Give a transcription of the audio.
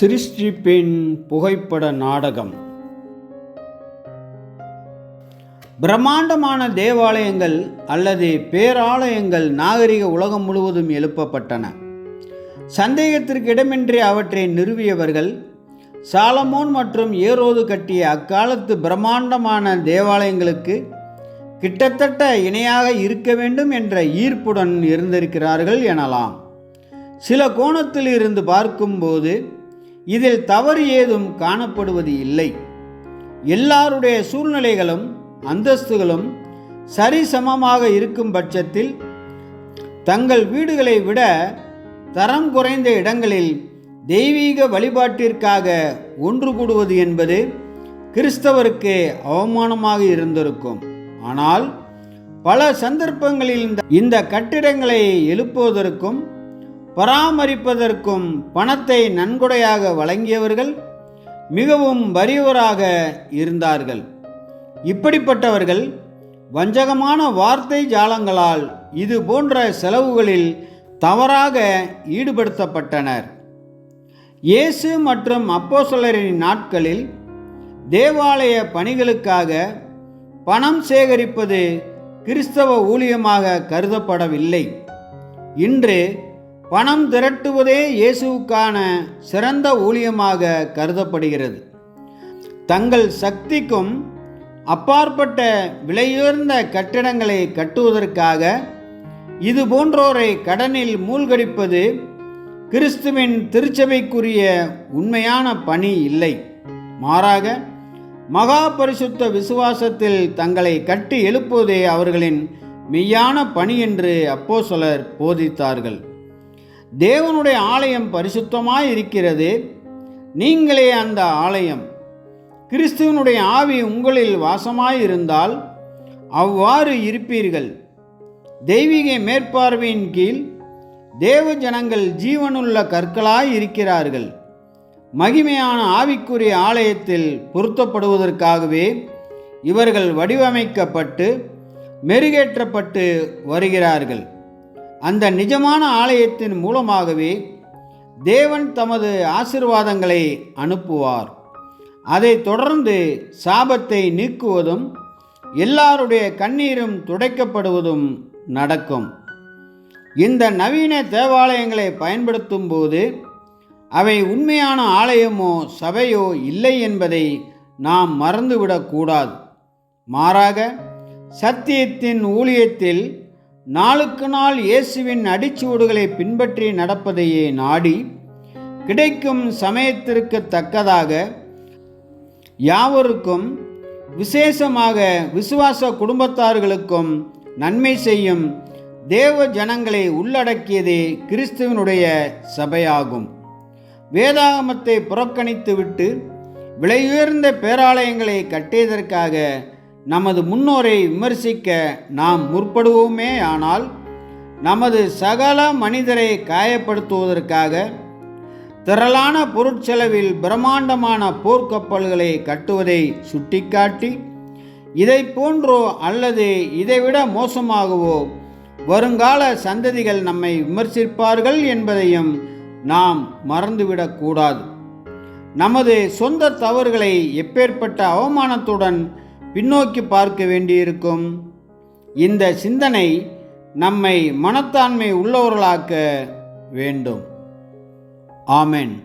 சிருஷ்டிப்பின் புகைப்பட நாடகம். பிரம்மாண்டமான தேவாலயங்கள் அல்லது பேராலயங்கள் நாகரிக உலகம் முழுவதும் எழுப்பப்பட்டன. சந்தேகத்திற்கு இடமின்றி அவற்றை நிறுவியவர்கள் சாலமோன் மற்றும் ஏரோது கட்டிய அக்காலத்து பிரம்மாண்டமான தேவாலயங்களுக்கு கிட்டத்தட்ட இணையாக இருக்க வேண்டும் என்ற ஈர்ப்புடன் இருந்திருக்கிறார்கள் எனலாம். சில கோணத்தில் இருந்து பார்க்கும்போது இதில் தவறு ஏதும் காணப்படுவது இல்லை. எல்லாருடைய சூழ்நிலைகளும் அந்தஸ்துகளும் சரிசமமாக இருக்கும் பட்சத்தில் தங்கள் வீடுகளை விட தரம் குறைந்த இடங்களில் தெய்வீக வழிபாட்டிற்காக ஒன்று கூடுவது என்பது கிறிஸ்தவருக்கு அவமானமாக இருந்திருக்கும். ஆனால் பல சந்தர்ப்பங்களில் இந்த இந்த கட்டிடங்களை எழுப்புவதற்கும் பராமரிப்பதற்கும் பணத்தை நன்கொடையாக வழங்கியவர்கள் மிகவும் வறியவராக இருந்தார்கள். இப்படிப்பட்டவர்கள் வஞ்சகமான வார்த்தை ஜாலங்களால் இது போன்ற செலவுகளில் தவறாக ஈடுபடுத்தப்பட்டனர். இயேசு மற்றும் அப்போசலரின் நாட்களில் தேவாலய பணிகளுக்காக பணம் சேகரிப்பது கிறிஸ்தவ ஊழியமாக கருதப்படவில்லை. இன்று பணம் திரட்டுவதே இயேசுவுக்கான சிறந்த ஊழியமாக கருதப்படுகிறது. தங்கள் சக்திக்கும் அப்பாற்பட்ட விலையுயர்ந்த கட்டிடங்களை கட்டுவதற்காக இது போன்றோரை கடனில் மூழ்கடிப்பது கிறிஸ்துவின் திருச்சபைக்குரிய உண்மையான பணி இல்லை. மாறாக மகா பரிசுத்த விசுவாசத்தில் தங்களை கட்டி எழுப்புவதே அவர்களின் மெய்யான பணி என்று அப்போஸ்தலர் போதித்தார்கள். தேவனுடைய ஆலயம் பரிசுத்தமாக இருக்கிறது. நீங்களே அந்த ஆலயம் கிறிஸ்துவனுடைய ஆவி உங்களில் வாசமாயிருந்தால் அவ்வாறு இருப்பீர்கள். தெய்வீக மேற்பார்வையின் கீழ் தேவ ஜனங்கள் ஜீவனுள்ள கற்களாய் இருக்கிறார்கள். மகிமையான ஆவிக்குரிய ஆலயத்தில் பொருத்தப்படுவதற்காகவே இவர்கள் வடிவமைக்கப்பட்டு மெருகேற்றப்பட்டு வருகிறார்கள். அந்த நிஜமான ஆலயத்தின் மூலமாகவே தேவன் தமது ஆசிர்வாதங்களை அனுப்புவார். அதை தொடர்ந்து சாபத்தை நீக்குவதும் எல்லாருடைய கண்ணீரும் துடைக்கப்படுவதும் நடக்கும். இந்த நவீன தேவாலயங்களை பயன்படுத்தும் போது அவை உண்மையான ஆலயமோ சபையோ இல்லை என்பதை நாம் மறந்துவிடக்கூடாது. மாறாக சத்தியத்தின் ஊழியத்தில் நாளுக்கு நாள் இயேசுவின் அடிச்சுவடுகளை பின்பற்றி நடப்பதையே நாடி கிடைக்கும் சமயத்திற்கு தக்கதாக யாவருக்கும் விசேஷமாக விசுவாச குடும்பத்தார்களுக்கும் நன்மை செய்யும் தேவ ஜனங்களை உள்ளடக்கியதே கிறிஸ்துவனுடைய சபையாகும். வேதாகமத்தை புறக்கணித்துவிட்டு விலையுயர்ந்த பேராலயங்களை கட்டியதற்காக நமது முன்னோரை விமர்சிக்க நாம் முற்படுவோமே ஆனால் நமது சகல மனிதரை காயப்படுத்துவதற்காக திரளான பொருட்செலவில் பிரம்மாண்டமான போர்க்கப்பல்களை கட்டுவதை சுட்டிக்காட்டி இதை போன்றோ அல்லது இதைவிட மோசமாகவோ வருங்கால சந்ததிகள் நம்மை விமர்சிப்பார்கள் என்பதையும் நாம் மறந்துவிடக்கூடாது. நமது சொந்த தவறுகளை எப்பேற்பட்ட அவமானத்துடன் பின்னோக்கி பார்க்க வேண்டியிருக்கும். இந்த சிந்தனை நம்மை மனத்தாண்மை உள்ளவர்களாக்க வேண்டும். ஆமென்.